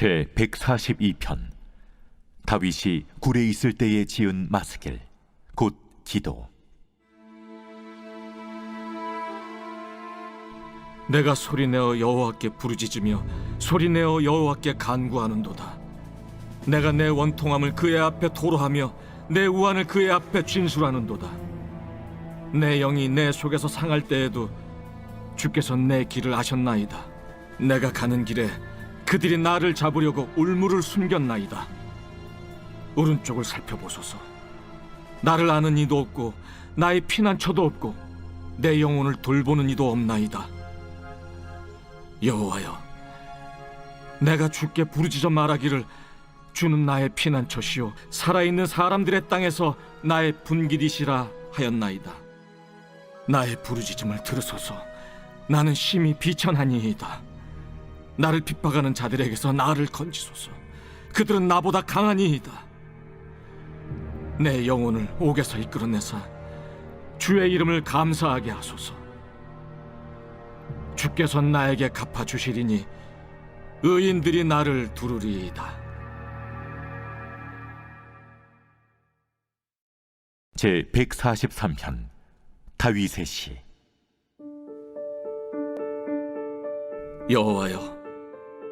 제 142편 다윗이 굴에 있을 때에 지은 마스길 곧 기도 내가 소리내어 여호와께 부르짖으며 소리내어 여호와께 간구하는도다. 내가 내 원통함을 그의 앞에 토로하며 내 우환을 그의 앞에 진술하는도다. 내 영이 내 속에서 상할 때에도 주께서 내 길을 아셨나이다. 내가 가는 길에 그들이 나를 잡으려고 울무를 숨겼나이다. 오른쪽을 살펴보소서. 나를 아는 이도 없고 나의 피난처도 없고 내 영혼을 돌보는 이도 없나이다. 여호와여, 내가 주께 부르짖어 말하기를 주는 나의 피난처시요 살아있는 사람들의 땅에서 나의 분기디시라 하였나이다. 나의 부르짖음을 들으소서. 나는 심히 비천하니이다. 나를 핍박하는 자들에게서 나를 건지소서. 그들은 나보다 강하니이다. 내 영혼을 옥에서 이끌어내사 주의 이름을 감사하게 하소서. 주께서 나에게 갚아 주시리니 의인들이 나를 두르리이다. 제 143편 다윗의 시 여호와여,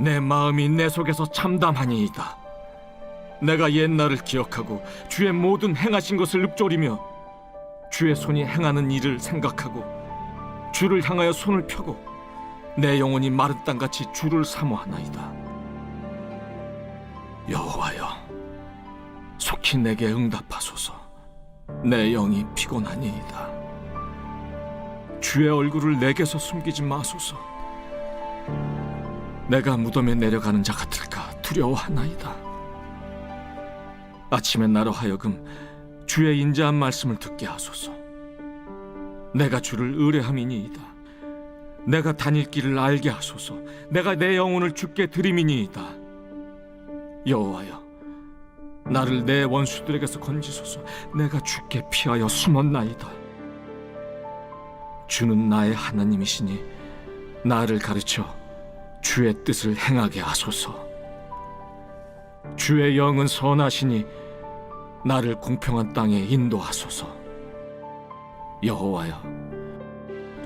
내 마음이 내 속에서 참담하니이다. 내가 옛날을 기억하고 주의 모든 행하신 것을 읊조리며 주의 손이 행하는 일을 생각하고 주를 향하여 손을 펴고 내 영혼이 마른 땅같이 주를 사모하나이다. 여호와여, 속히 내게 응답하소서. 내 영이 피곤하니이다. 주의 얼굴을 내게서 숨기지 마소서. 내가 무덤에 내려가는 자 같을까 두려워하나이다. 아침에 나로 하여금 주의 인자한 말씀을 듣게 하소서. 내가 주를 의뢰함이니이다. 내가 다닐 길을 알게 하소서. 내가 내 영혼을 주께 드림이니이다. 여호와여, 나를 내 원수들에게서 건지소서. 내가 주께 피하여 숨었나이다. 주는 나의 하나님이시니 나를 가르쳐 주의 뜻을 행하게 하소서. 주의 영은 선하시니 나를 공평한 땅에 인도하소서. 여호와여,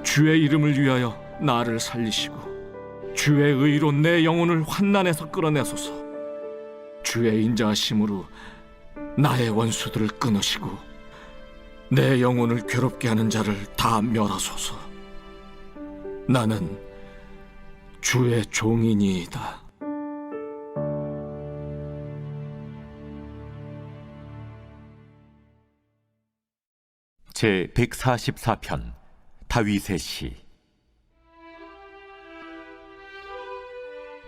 주의 이름을 위하여 나를 살리시고 주의 의로 내 영혼을 환난에서 끌어내소서. 주의 인자하심으로 나의 원수들을 끊으시고 내 영혼을 괴롭게 하는 자를 다 멸하소서. 나는 주의 종이니이다. 제 144편 다윗의 시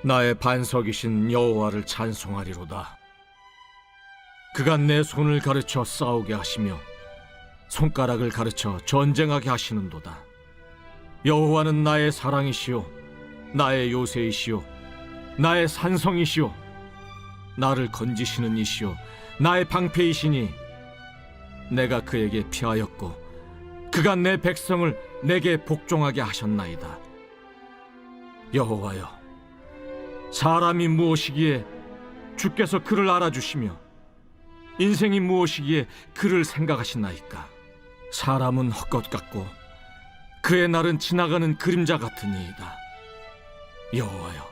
나의 반석이신 여호와를 찬송하리로다. 그가 내 손을 가르쳐 싸우게 하시며 손가락을 가르쳐 전쟁하게 하시는도다. 여호와는 나의 사랑이시요 나의 요새이시요 나의 산성이시요 나를 건지시는 이시요 나의 방패이시니 내가 그에게 피하였고 그가 내 백성을 내게 복종하게 하셨나이다. 여호와여 사람이 무엇이기에 주께서 그를 알아주시며 인생이 무엇이기에 그를 생각하시나이까? 사람은 헛것 같고 그의 날은 지나가는 그림자 같으니이다 여호와여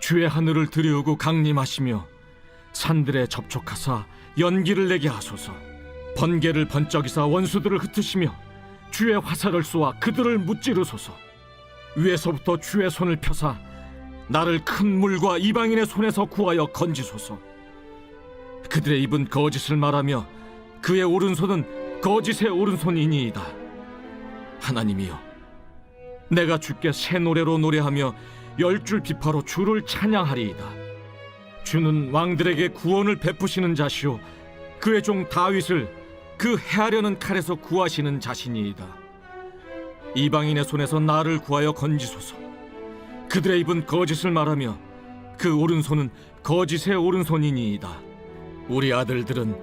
주의 하늘을 들이우고 강림하시며 산들에 접촉하사 연기를 내게 하소서 번개를 번쩍이사 원수들을 흩으시며 주의 화살을 쏘아 그들을 무찌르소서 위에서부터 주의 손을 펴사 나를 큰 물과 이방인의 손에서 구하여 건지소서. 그들의 입은 거짓을 말하며 그의 오른손은 거짓의 오른손이니이다. 하나님이여, 내가 주께 새 노래로 노래하며 열 줄 비파로 주를 찬양하리이다. 주는 왕들에게 구원을 베푸시는 자시오. 그의 종 다윗을 그 해하려는 칼에서 구하시는 자신이이다. 이방인의 손에서 나를 구하여 건지소서. 그들의 입은 거짓을 말하며 그 오른손은 거짓의 오른손이니이다. 우리 아들들은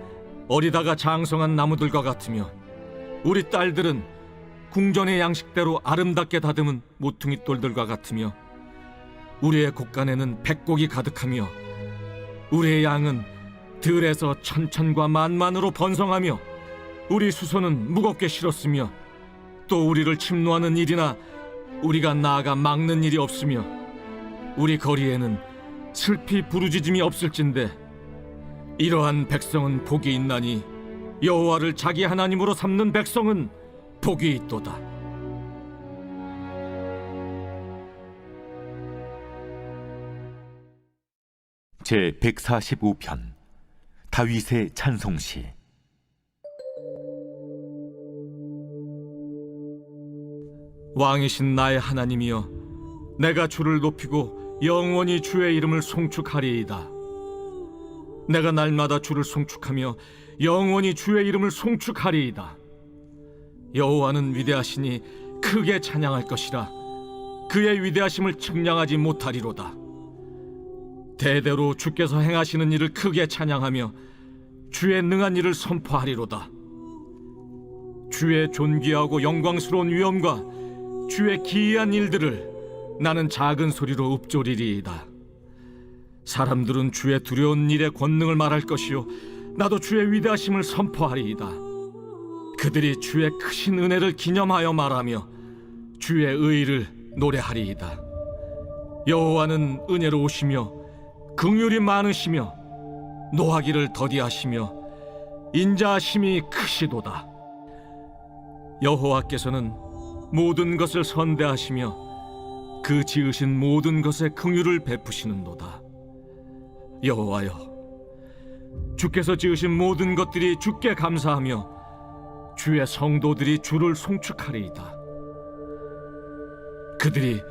어리다가 장성한 나무들과 같으며 우리 딸들은 궁전의 양식대로 아름답게 다듬은 모퉁이 돌들과 같으며 우리의 곳간에는 백곡이 가득하며 우리의 양은 들에서 천천과 만만으로 번성하며 우리 수소는 무겁게 실었으며 또 우리를 침노하는 일이나 우리가 나아가 막는 일이 없으며 우리 거리에는 슬피 부르짖음이 없을진데 이러한 백성은 복이 있나니 여호와를 자기 하나님으로 삼는 백성은 복이 있도다. 제 145편 다윗의 찬송시. 왕이신 나의 하나님이여 내가 주를 높이고 영원히 주의 이름을 송축하리이다. 내가 날마다 주를 송축하며 영원히 주의 이름을 송축하리이다 여호와는 위대하시니 크게 찬양할 것이라 그의 위대하심을 측량하지 못하리로다 대대로 주께서 행하시는 일을 크게 찬양하며 주의 능한 일을 선포하리로다 주의 존귀하고 영광스러운 위엄과 주의 기이한 일들을 나는 작은 소리로 읊조리리이다. 사람들은 주의 두려운 일의 권능을 말할 것이요 나도 주의 위대하심을 선포하리이다. 그들이 주의 크신 은혜를 기념하여 말하며 주의 의를 노래하리이다. 여호와는 은혜로우시며 긍휼이 많으시며 노하기를 더디하시며 인자하심이 크시도다. 여호와께서는 모든 것을 선대하시며 그 지으신 모든 것에 긍휼을 베푸시는도다. 여호와여, 주께서 지으신 모든 것들이 주께 감사하며 주의 성도들이 주를 송축하리이다. 그들이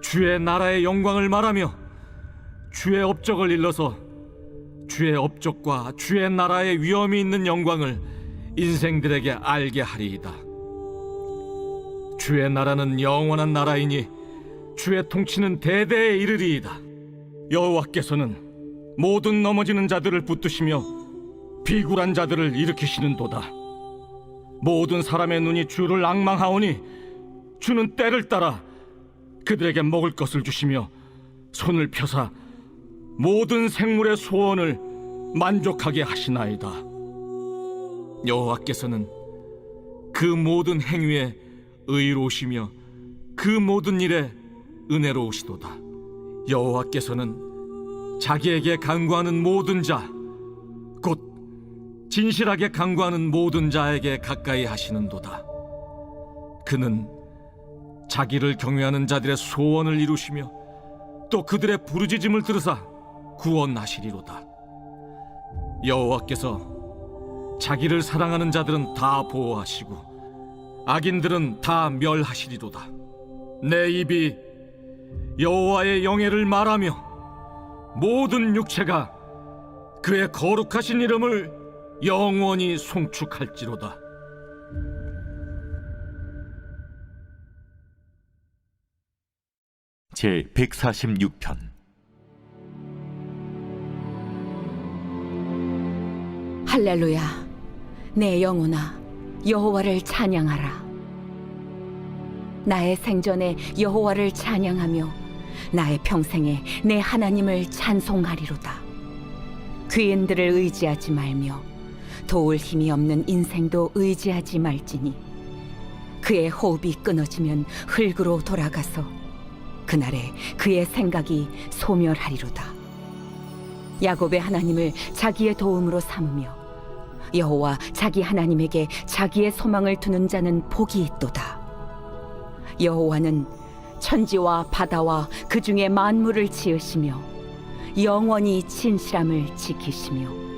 주의 나라의 영광을 말하며 주의 업적을 일러서 주의 업적과 주의 나라의 위엄이 있는 영광을 인생들에게 알게 하리이다. 주의 나라는 영원한 나라이니 주의 통치는 대대에 이르리이다. 여호와께서는 모든 넘어지는 자들을 붙드시며 비굴한 자들을 일으키시는 도다. 모든 사람의 눈이 주를 악망하오니 주는 때를 따라 그들에게 먹을 것을 주시며 손을 펴사 모든 생물의 소원을 만족하게 하시나이다. 여호와께서는 그 모든 행위에 의로우시며 그 모든 일에 은혜로우시도다. 여호와께서는 자기에게 간구하는 모든 자, 곧 진실하게 간구하는 모든 자에게 가까이 하시는도다. 그는 자기를 경외하는 자들의 소원을 이루시며 또 그들의 부르짖음을 들으사 구원하시리로다. 여호와께서 자기를 사랑하는 자들은 다 보호하시고 악인들은 다 멸하시리로다. 내 입이 여호와의 영예를 말하며 모든 육체가 그의 거룩하신 이름을 영원히 송축할지로다. 제 146편. 할렐루야. 내 영혼아 여호와를 찬양하라. 나의 생전에 여호와를 찬양하며 나의 평생에 내 하나님을 찬송하리로다. 귀인들을 의지하지 말며 도울 힘이 없는 인생도 의지하지 말지니 그의 호흡이 끊어지면 흙으로 돌아가서 그날에 그의 생각이 소멸하리로다 야곱의 하나님을 자기의 도움으로 삼으며 여호와 자기 하나님에게 자기의 소망을 두는 자는 복이 있도다. 여호와는 천지와 바다와 그 중에 만물을 지으시며 영원히 진실함을 지키시며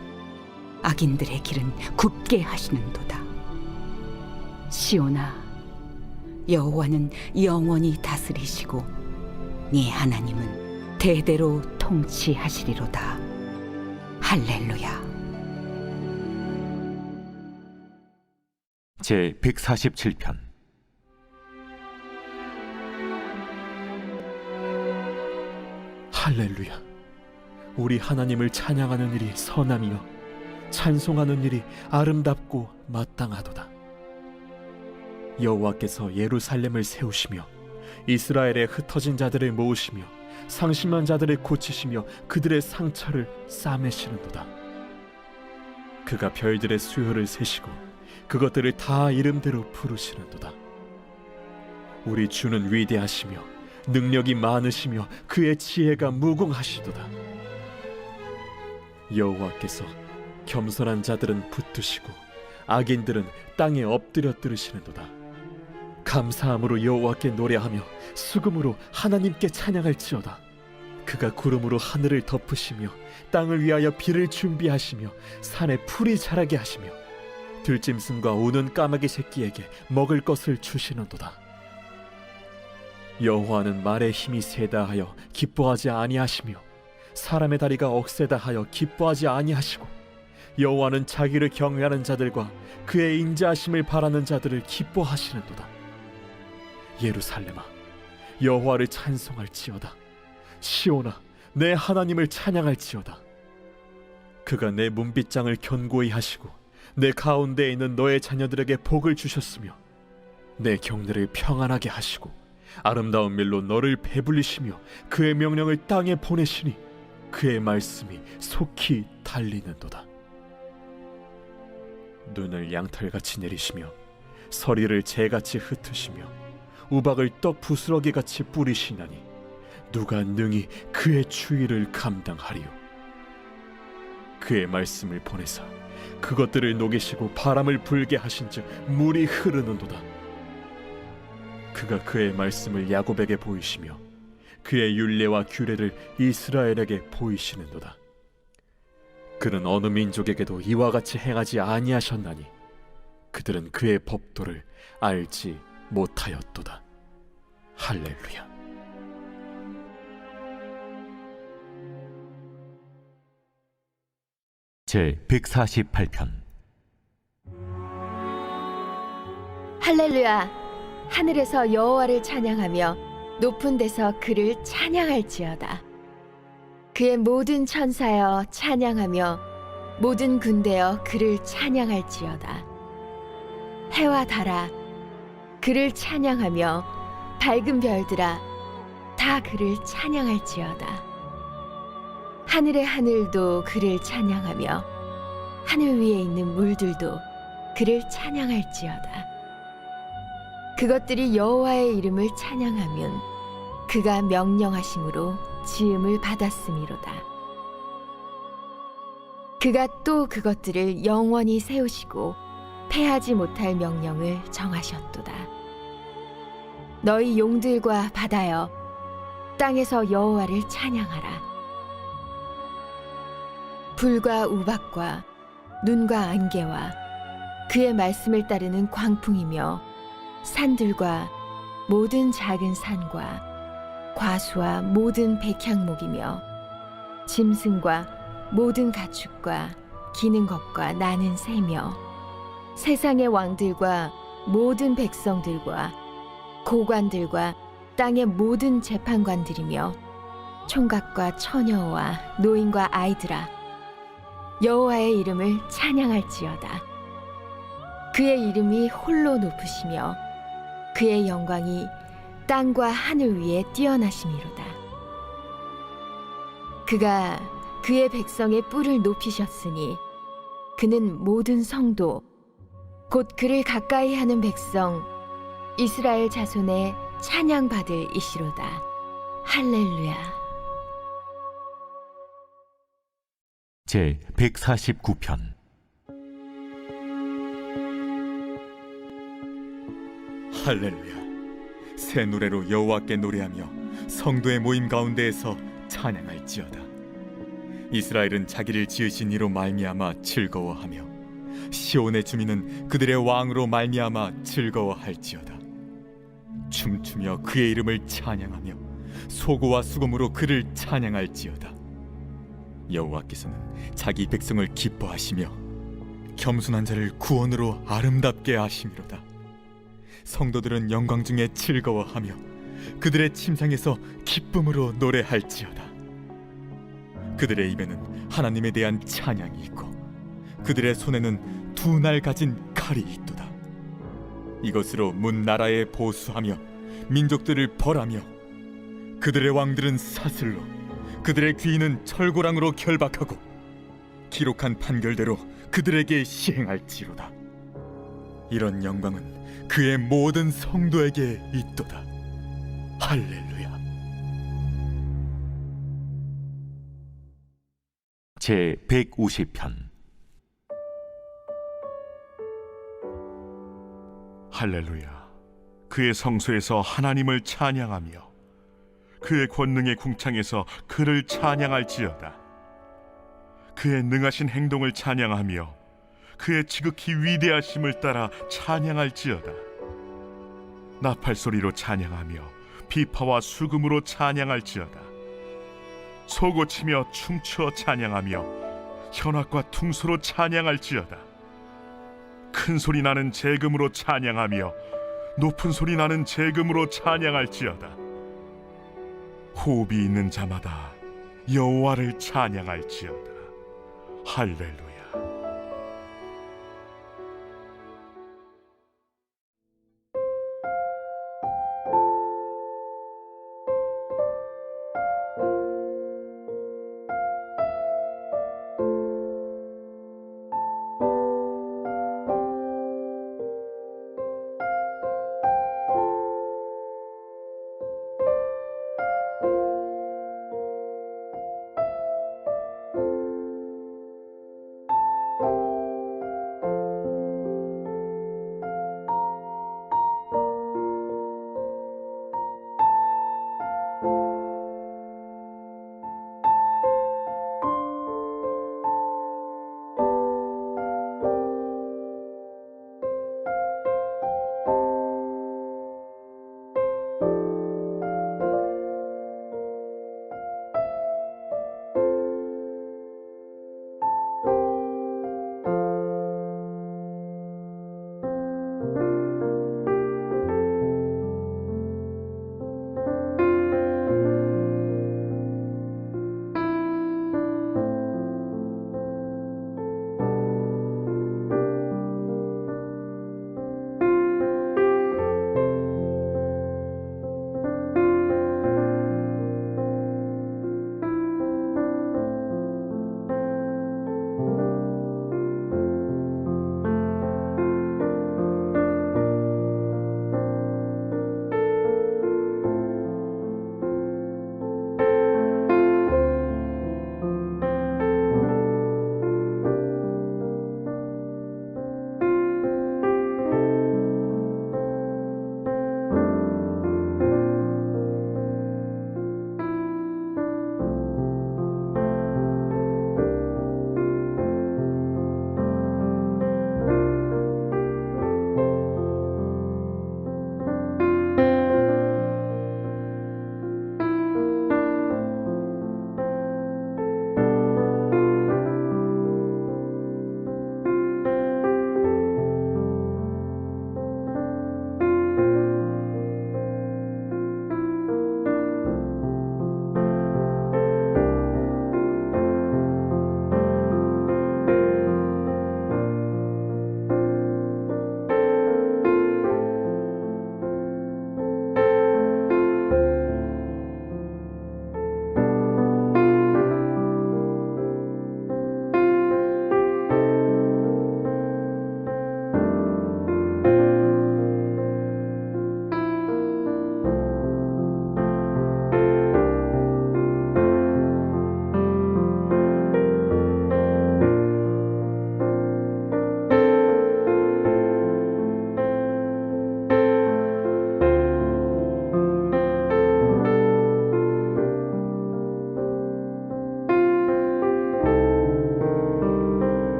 악인들의 길은 굽게 하시는도다. 시온아 여호와는 영원히 다스리시고 네 하나님은 대대로 통치하시리로다. 할렐루야. 제 147편. 할렐루야. 우리 하나님을 찬양하는 일이 선함이요 찬송하는 일이 아름답고 마땅하도다. 여호와께서 예루살렘을 세우시며 이스라엘의 흩어진 자들을 모으시며 상심한 자들을 고치시며 그들의 상처를 싸매시는도다. 그가 별들의 수요를 세시고 그것들을 다 이름대로 부르시는도다. 우리 주는 위대하시며 능력이 많으시며 그의 지혜가 무궁하시도다. 여호와께서 겸손한 자들은 붙드시고 악인들은 땅에 엎드려 들으시는도다. 감사함으로 여호와께 노래하며 수금으로 하나님께 찬양할지어다. 그가 구름으로 하늘을 덮으시며 땅을 위하여 비를 준비하시며 산에 풀이 자라게 하시며 들짐승과 우는 까마귀 새끼에게 먹을 것을 주시는도다. 여호와는 말의 힘이 세다 하여 기뻐하지 아니하시며 사람의 다리가 억세다 하여 기뻐하지 아니하시고 여호와는 자기를 경외하는 자들과 그의 인자하심을 바라는 자들을 기뻐하시는도다. 예루살렘아 여호와를 찬송할지어다. 시온아 내 하나님을 찬양할지어다. 그가 내 문빗장을 견고히 하시고 내 가운데에 있는 너의 자녀들에게 복을 주셨으며 내 경내를 평안하게 하시고 아름다운 밀로 너를 배불리시며 그의 명령을 땅에 보내시니 그의 말씀이 속히 달리는도다. 눈을 양털같이 내리시며 서리를 재같이 흩으시며 우박을 떡 부스러기 같이 뿌리시나니 누가 능히 그의 추위를 감당하리요. 그의 말씀을 보내사 그것들을 녹이시고 바람을 불게 하신즉 물이 흐르는도다. 그가 그의 말씀을 야곱에게 보이시며 그의 율례와 규례를 이스라엘에게 보이시는도다. 그는 어느 민족에게도 이와 같이 행하지 아니하셨나니 그들은 그의 법도를 알지 못하였도다. 할렐루야. 제 148편 할렐루야 하늘에서 여호와를 찬양하며 높은 데서 그를 찬양할지어다 그의 모든 천사여 찬양하며 모든 군대여 그를 찬양할지어다. 해와 달아 그를 찬양하며 밝은 별들아 다 그를 찬양할지어다. 하늘의 하늘도 그를 찬양하며 하늘 위에 있는 물들도 그를 찬양할지어다. 그것들이 여호와의 이름을 찬양하면 그가 명령하심으로 지음을 받았음이로다. 그가 또 그것들을 영원히 세우시고 패하지 못할 명령을 정하셨도다. 너희 용들과 바다여 땅에서 여호와를 찬양하라. 불과 우박과 눈과 안개와 그의 말씀을 따르는 광풍이며 산들과 모든 작은 산과 과수와 모든 백향목이며 짐승과 모든 가축과 기는 것과 나는 새며 세상의 왕들과 모든 백성들과 고관들과 땅의 모든 재판관들이며 총각과 처녀와 노인과 아이들아 여호와의 이름을 찬양할지어다. 그의 이름이 홀로 높으시며 그의 영광이 땅과 하늘 위에 뛰어나심이로다. 그가 그의 백성의 뿔을 높이셨으니 그는 모든 성도 곧 그를 가까이 하는 백성 이스라엘 자손의 찬양 받을 이시로다. 할렐루야. 제 149편 할렐루야. 새 노래로 여호와께 노래하며 성도의 모임 가운데에서 찬양할지어다. 이스라엘은 자기를 지으신 이로 말미암아 즐거워하며 시온의 주민은 그들의 왕으로 말미암아 즐거워할지어다. 춤추며 그의 이름을 찬양하며 소고와 수금으로 그를 찬양할지어다. 여호와께서는 자기 백성을 기뻐하시며 겸손한 자를 구원으로 아름답게 하심이로다. 성도들은 영광 중에 즐거워하며 그들의 침상에서 기쁨으로 노래할지어다. 그들의 입에는 하나님에 대한 찬양이 있고 그들의 손에는 두 날 가진 칼이 있도다. 이것으로 문 나라에 보수하며 민족들을 벌하며 그들의 왕들은 사슬로 그들의 귀인은 철고랑으로 결박하고 기록한 판결대로 그들에게 시행할지로다. 이런 영광은 그의 모든 성도에게 있도다. 할렐루야. 제 150편 할렐루야. 그의 성소에서 하나님을 찬양하며 그의 권능의 궁창에서 그를 찬양할지어다. 그의 능하신 행동을 찬양하며 그의 지극히 위대하심을 따라 찬양할지어다. 나팔 소리로 찬양하며 비파와 수금으로 찬양할지어다. 소고치며 춤추어 찬양하며 현악과 퉁소로 찬양할지어다. 큰 소리 나는 재금으로 찬양하며 높은 소리 나는 재금으로 찬양할지어다. 호흡이 있는 자마다 여호와를 찬양할지어다. 할렐루야.